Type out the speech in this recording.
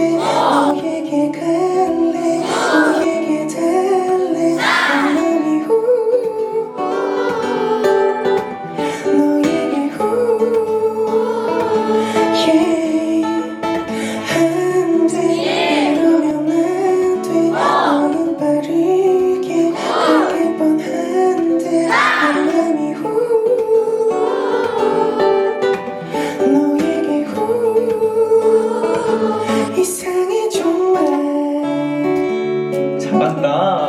너에게 그 잘한다.